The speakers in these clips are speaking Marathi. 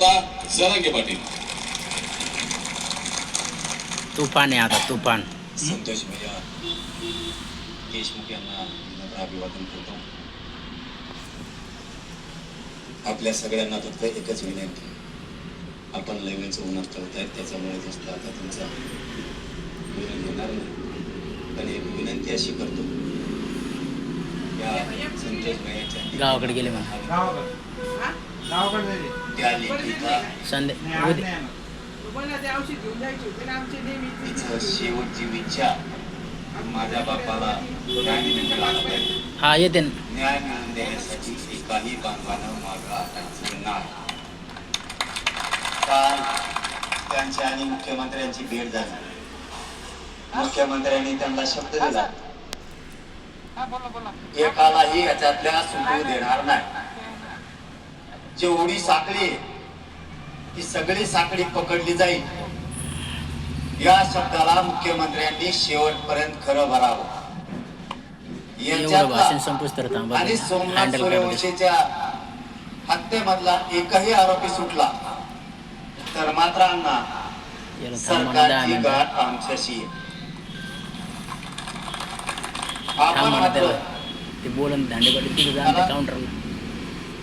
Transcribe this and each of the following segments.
जरांगे पाटील. तुफान आहे आता तुफान. संतोष भैया देशमुख यांना नम्र अभिवादन करतो. आपल्या सगळ्यांना फक्त एकच विनंती. आपण लग्नाचं ठेवत आहेत त्याच्यामुळे जास्त आता तुमचा वेळ घेणार नाही. पण एक विनंती अशी करतो. या संतोष भैयाच्या गावाकडे गेले म्हणा. गावाकडे. त्या लेखिका तिचं शेवटची इच्छा माझ्या बापाला न्याय हा येते. न्याय मिळवून देण्यासाठी एकाही बांधवानं मागं नाही काल त्यांची आणि मुख्यमंत्र्यांची भेट झाली. मुख्यमंत्र्यांनी त्यांना शब्द दिला. हा एकालाही याच्यातल्या सुटू देणार नाही. जेवढी साखळी आहे, ती सगळी साखळी पकडली जाईल. या शब्दाला मुख्यमंत्र्यांनी शेवटपर्यंत खरं भरावं आणि सोमनाथ सूर्यवंशीच्या हत्येमधला एकही आरोपी सुटला. तर मात्र अण्णा सरकारची गाठ आमच्याशी आहे. आपण मात्र ते बोलून दांडेपाटी तिथे जा मला- काउंटरला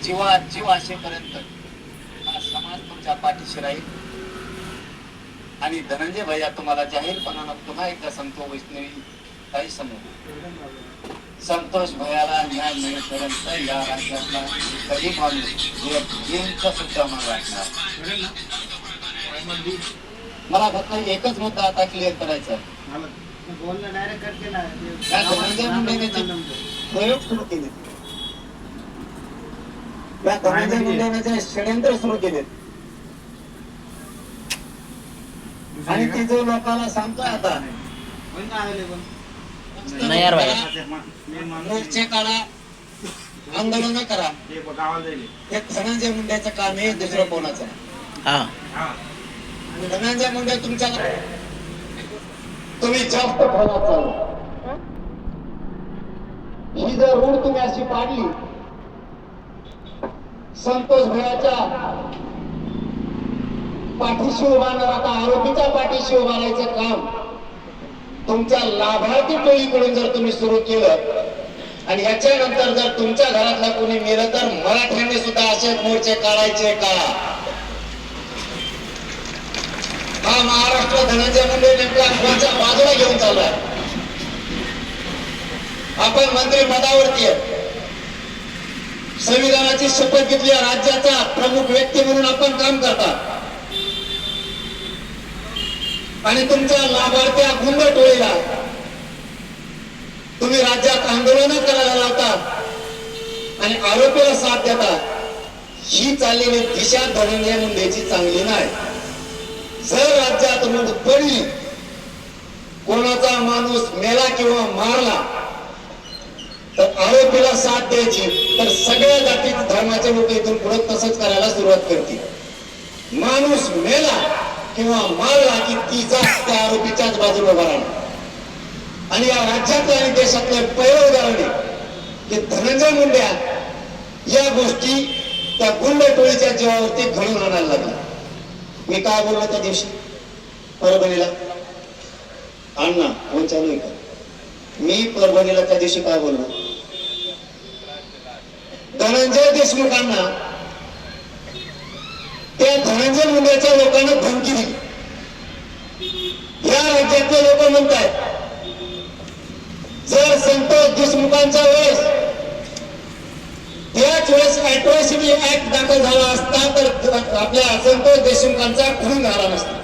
जीवा जीव असेपर्यंत हा समाज तुमच्या पाठीशी राहील आणि धनंजय भैया तुम्हाला जाहीरपणानं पुन्हा एकदा सांगतो वैष्णवी काही समोर संतोष भैयाला न्याय मिळेपर्यंत या राज्यातला कधी माणूस सुद्धा मला वाटणार मला फक्त एकच मुद्दा आता क्लिअर करायचा आहे. झालं. बोलणं direct cut केलं. ते काय धनंजय गावात मुंडेने नाव जे नंबर. प्रयोग सुरू केले त्या धनंजय मुंडेने जे षडयंत्र सुरू केले आणि ते जो लोकांना सांगतोय आता? नाही यार मोर्चे काढा आंदोलन करा. हे धनंजय मुंडेचं काम आहे दुसरं कोणाचं. हा. हा. धनंजय मुंडे तुमच्या तुम्ही जास्त चालला ही? जर रूढ तुम्ही अशी पाडली संतोष भयाच्या पाठीशी उभारणार आता आरोपीच्या पाठीशी उभारायचं काम तुमच्या लाभार्थी टोळीकडून जर तुम्ही सुरू केलं आणि याच्यानंतर जर तुमच्या घरातला कोणी मेलं तर मराठ्यांनी सुद्धा असे मोर्चे काढायचे का? हा महाराष्ट्र धनंजय मुंडे नेमका कोणच्या बाजूला घेऊन चाललाय? आपण मंत्री पदावरती आहे संविधानाची शपथ घेतली राज्याचा प्रमुख व्यक्ती म्हणून आपण काम करतात आणि तुमच्या लाभार्थ्या गुंड टोळीला तुम्ही राज्यात आंदोलन करायला लावता आणि आरोपीला साथ देता. ही चाललेली दिशा धनंजय मुंडेची चांगली नाही. जर राज्यात रूढ पडली कोणाचा माणूस मेला किंवा मारला तर आरोपीला साथ द्यायची. तर सगळ्या जाती धर्माचे लोक इथून पुढे तसंच करायला सुरुवात करतील. माणूस मेला किंवा मारला की तिचा त्या आरोपीच्याच बाजूला उभा राहणार आणि या राज्यातले आणि देशातले पहिलं उदाहरण आहे की धनंजय मुंड्या या गोष्टी त्या गुंड टोळीच्या जीवावरती घडून आणायला लागल्या मी काय बोललो त्या दिवशी? परभणीला. अण्णा फोन चालू आहे का? मी परभणीला त्या दिवशी काय बोललो? धनंजय देशमुखांना त्या धनंजय मुंडेच्या लोकांना धमकी दिली. या राज्यातले लोक म्हणतात जर संतोष देशमुखांच्या वेळेस त्याच वेळेस अॅट्रॉसिटी ऍक्ट दाखल झाला असता तर आपल्या संतोष देशमुखांचा खून झाला नसता.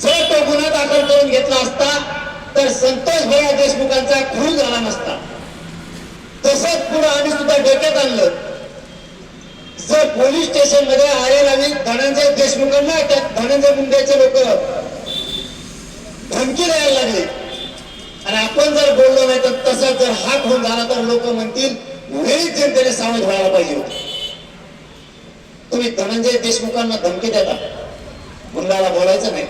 जर तो गुन्हा दाखल करून घेतला असता तर संतोष भैया देशमुखांचा खून झाला नसता. तसंच पुढे आम्ही सुद्धा डोक्यात आणलं. जर पोलीस स्टेशनमध्ये आलेला आणि धनंजय देशमुखांना त्या धनंजय मुंडेचे लोक धमकी द्यायला लागले. आणि आपण जर बोललो नाही तर तसा जर हा खून झाला तर लोक म्हणतील वेळीच जनतेने सावध व्हायला पाहिजे होते. तुम्ही धनंजय देशमुखांना धमकी देता. गुंडाला बोलायचं नाही.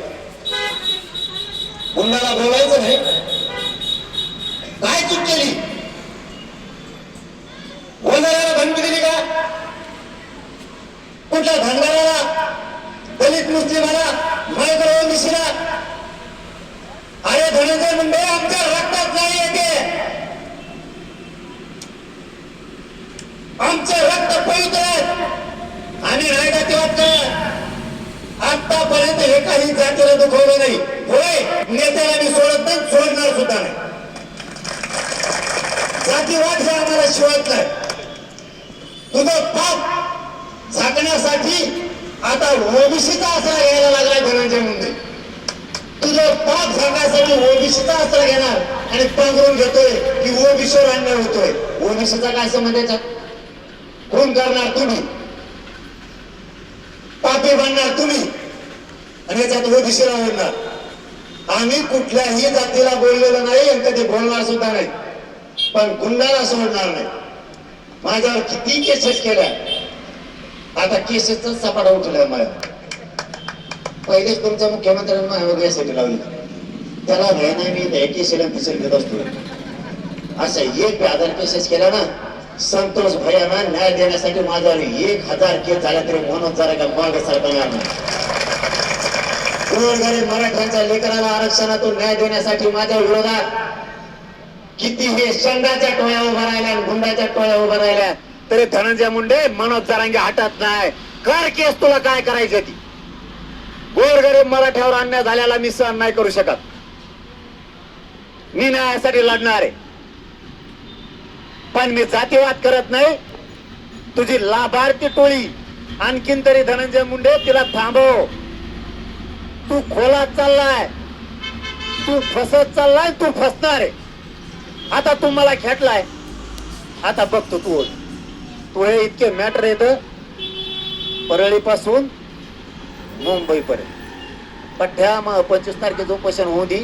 गुंडाला बोलायचं नाही. काय चूक केली? बोलणाऱ्याला धमकी दिली का? कुठल्या धनगराला दलित मुस्लिमाला? मायक्रो ओबीसीला अरे धनंजय मुंडे आमच्या रक्तात नाही येते आमचं रक्त पवित्र आहे. आम्ही नाही जातीवाद आतापर्यंत हे काही जातीला दुखवलं नाही. होय नेत्याला मी सोडत नाही सोडणार सुद्धा नाही. जातीवाद हे आम्हाला शिवत नाही तुझं पाप झाकण्यासाठी आता ओबीसीचा आसरा घ्यायला लागलाय धनंजय मुंडे. तुझं पाप झाकण्यासाठी म्हणजे ओबीसीचा आसरा घेणार आणि पांघरून घेतोय की ओबीसीवर अन्याय होतोय. ओबीसीचा काय संबंध याच्यात? कोण करणार तुम्ही. पापी बांधणार तुम्ही. आणि याच्यात ओबीसीला ओढणार आम्ही कुठल्याही जातीला बोललेलो नाही आणि कधी बोलणार सुद्धा नाही. पण गुंडाला सोडणार नाही. माझ्यावर किती केसेस केल्या? आता केसेसचा सपाटा उठलाय मला पहिलेच तुमच्या मुख्यमंत्र्यांना माझ्यावर यासाठी लावली. त्याला भय नाही मी त्या केसेला पिसेल घेत असतो. असं एक हजार केसेस केला ना संतोष भैयाना न्याय देण्यासाठी माझा एक हजार केस झाला तरी म्हणून जरा का माग सरकार नाही. गोरगरीब मराठ्यांच्या लेकराला आरक्षणातून न्याय देण्यासाठी माझ्या विरोधात किती हे शंडाच्या टोळ्या उभा राहिल्या गुंडाच्या टोळ्या उभा राहिल्या तरी धनंजय मुंडे मनोज जरांगे हटत नाही. कर केस तुला काय करायचं ती? गोरगरीब मराठ्यावर अन्याय झाल्याला मी सहन नाही करू शकत. मी न्यायासाठी लढणार आहे. पण मी जातीवाद करत नाही. तुझी लाभार्थी टोळी आणखीन तरी धनंजय मुंडे तिला थांबव. तू खोलात चाललाय. तू फसत चाललाय तू फसणार आहे. आता तू मला खेटलाय. आता बघतो तू तू इतके मॅटर येत परळीपासून मुंबईपर्यंत. पठ्ठ्या मग पंचवीस तारखेचं उपोषण होऊ दे.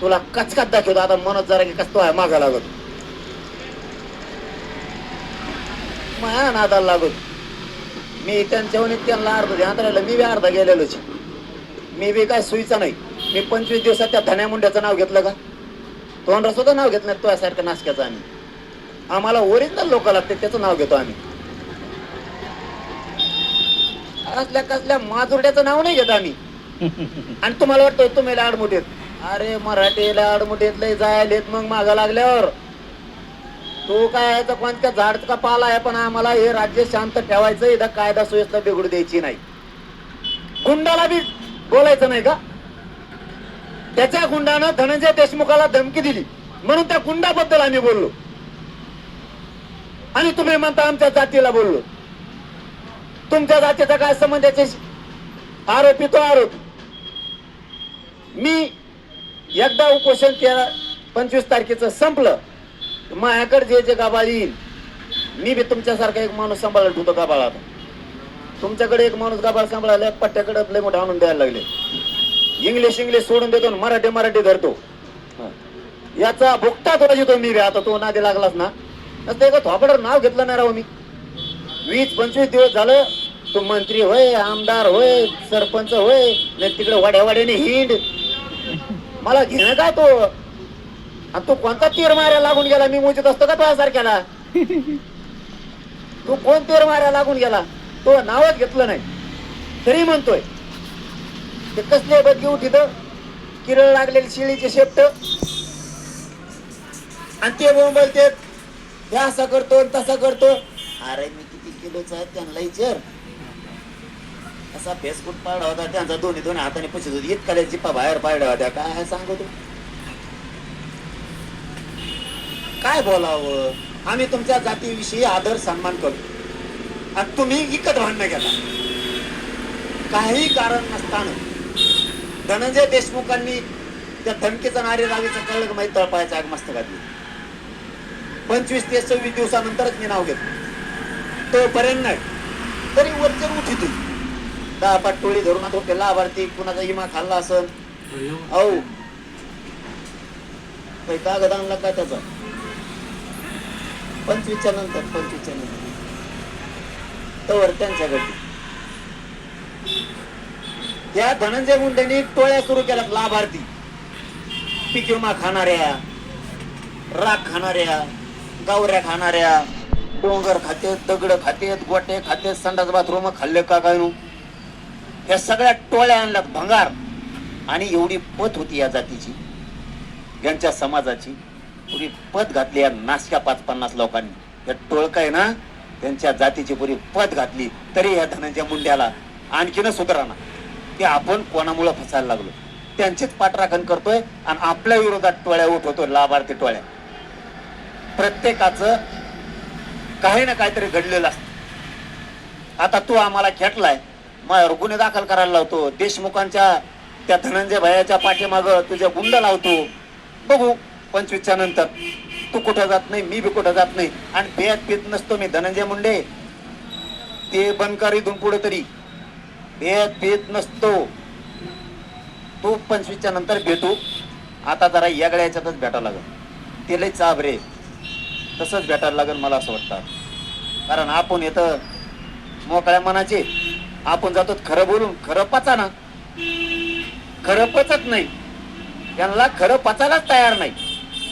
तुला कचकात दाखवतो. आता मनोज जरा की कसतो आहे मागा लागत. माया नादाला लागत. मी त्यांच्याहून त्यांना अर्ध ध्यान राहिलं. मी बी अर्धा गेलेलोच. मी बी काय सुईचा नाही. मी पंचवीस दिवसात त्या धन्यामुंड्याचं नाव घेतलं का? तोंडा सुद्धा नाव घेत नाही. यासारखं नाशक्याचं आम्ही. आम्हाला ओरिजिनल लोक लागते त्याचं नाव घेतो आम्ही. कसल्या कसल्या माजुरड्याचं नाव नाही घेत आम्ही. आणि तुम्हाला वाटतोय तुम्ही लाडमुठेत अरे मराठी लाडमुठेत लय जायलेत मग मागा लागल्यावर. तो काय आहे तर कोणत्या झाड का पाला आहे पण आम्हाला हे राज्य शांत ठेवायचं इथं कायदा सुव्यवस्था बिघडू द्यायची नाही. गुंडाला बी बोलायचं नाही का? त्याच्या गुंडानं धनंजय देशमुखाला धमकी दिली. म्हणून त्या गुंडाबद्दल आम्ही बोललो. आणि तुम्ही म्हणता आमच्या जातीला बोललो. तुमच्या जातीचा काय संबंध याच्याशी आरोपी तो आरोपी. मी एकदा उपोषण केलं पंचवीस तारखेचं संपलं माझ्याकडे जे जे गाबाळ येईल मी बी तुमच्यासारखा एक माणूस सांभाळत होतो गाबाळा तुमच्याकडे एक माणूस गाबाळ सांभाळायला पट्ट्याकडे लय मोठा आणून द्यायला लागले. इंग्लिश इंग्लिश सोडून देतो मराठी मराठी धरतो. याचा भुकटा थोडा येतो मी बी. आता तो नादी लागलाच ना. नसतं एका थोपडावर नाव घेतलं नाही राव मी. वीस पंचवीस दिवस झालं तो मंत्री होय आमदार होय सरपंच होय नाही तिकडे वाड्या वाड्याने हिंड. मला घेणं का तो? आणि तू कोणता तीर मारायला लागून गेला? मी मोजत असतो का तुझ्या सारख्याला तू कोण तीर माऱ्या लागून गेला? तो नावच घेतलं नाही. तरी म्हणतोय ते कसले बदली उठित किरळ लागलेली शिळीचे शेपट. आणि ते बोंबलते हे असं करतो आणि तसं करतो. अरे मी किती किलोचा आहे त्यांना विचार. असा फेसबुक पाडा होता त्यांचा दोन्ही दोन्ही हाताने पुशीत होती इतका जिप्पा बाहेर पाडला होत्या. काय सांगू तू? काय बोलावं? आम्ही तुमच्या जातीविषयी आदर सन्मान करतो आणि तुम्ही इकत भांडणं घेता काही कारण नसताना धनंजय देशमुखांनी त्या धमकीचा नारे रावीचं कळलं का माहिती तळपायचं आग मस्त घातली. पंचवीस ते सव्वीस दिवसानंतरच मी नाव घेतो तोपर्यंत नाही तरी वरचर उठित दहा पाच टोळी धरून ते लाभार्थी कुणाचा इमा खाल्ला असन? औ. कागद आणला काय त्याचा? पंचवीसच्या नंतर पंचवीसच्या नंतर. तवर त्यांच्याकडे त्या धनंजय मुंडेंनी टोळ्या सुरू केल्यात लाभार्थी. पीक विमा खाणाऱ्या राख खाणाऱ्या गावऱ्या खाणाऱ्या डोंगर खातेत दगड खातेत गोटे खातेत संडास बाथरूम खाल्ले का काय नु? या सगळ्या टोळ्या आणल्यात भंगार. आणि एवढी पत होती या जातीची. यांच्या समाजाची. पुरी पत घातली या नाशक्या पाच पन्नास लोकांनी. या टोळका आहे ना त्यांच्या जातीची पुरी पत घातली. तरी या धनंजय मुंड्याला आणखीनच सुधारणा. की आपण कोणामुळं फसायला लागलो? त्यांचीच पाठराखण करतोय आणि आपल्या विरोधात टोळ्या उठवतोय लाभार्थी टोळ्या. प्रत्येकाचं काही ना काहीतरी घडलेलं असतं. आता तू आम्हाला खेटलाय. माझ्यावर गुन्हे दाखल करायला लावतो. देशमुखांच्या त्या धनंजय भयाच्या पाठीमाग तुझ्या गुंड लावतो. बघू पंचवीसच्या नंतर. तू कुठं जात नाही मी बी कुठं जात नाही. आणि पेयात पीत नसतो मी धनंजय मुंडे. ते बनकर इथून पुढे तरी. भेद पीत नसतो. तू पंचवीसच्या नंतर भेटू. आता जरा यागड्या याच्यातच भेटावं लागेल. ते लय चाब रे. तसंच भेटायला लागेल मला असं वाटतं. कारण आपण येतं मोकळ्या मनाचे आपण जातो खरं बोलून खरं पचा ना खरं पचत नाही. त्यांना खरं पचायलाच तयार नाही.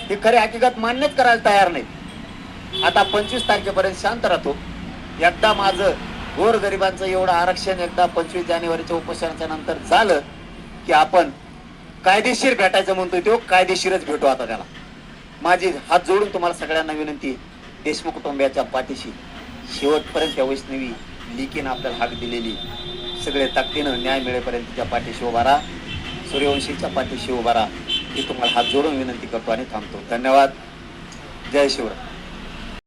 ते खरे हकीकत मान्यच करायला तयार नाही. आता पंचवीस तारखेपर्यंत शांत राहतो. एकदा माझं गोरगरिबांचं एवढं आरक्षण एकदा पंचवीस जानेवारीच्या उपोषणाच्या नंतर झालं की आपण कायदेशीर भेटायचं म्हणतोय तो कायदेशीरच भेटू आता त्याला. माझी हात जोडून तुम्हाला सगळ्यांना विनंती देशमुख कुटुंबियाच्या पाठीशी. शेवटपर्यंत त्या वैष्णवी लिकीनं आपल्याला हाक दिलेली. सगळे ताकदीनं न्याय मिळेपर्यंत तिच्या पाठीशी उभा राहा. सूर्यवंशीच्या पाठीशी उभा राहा. ही तुम्हाला हात जोडून विनंती करतो आणि थांबतो. धन्यवाद. जय शिवराय.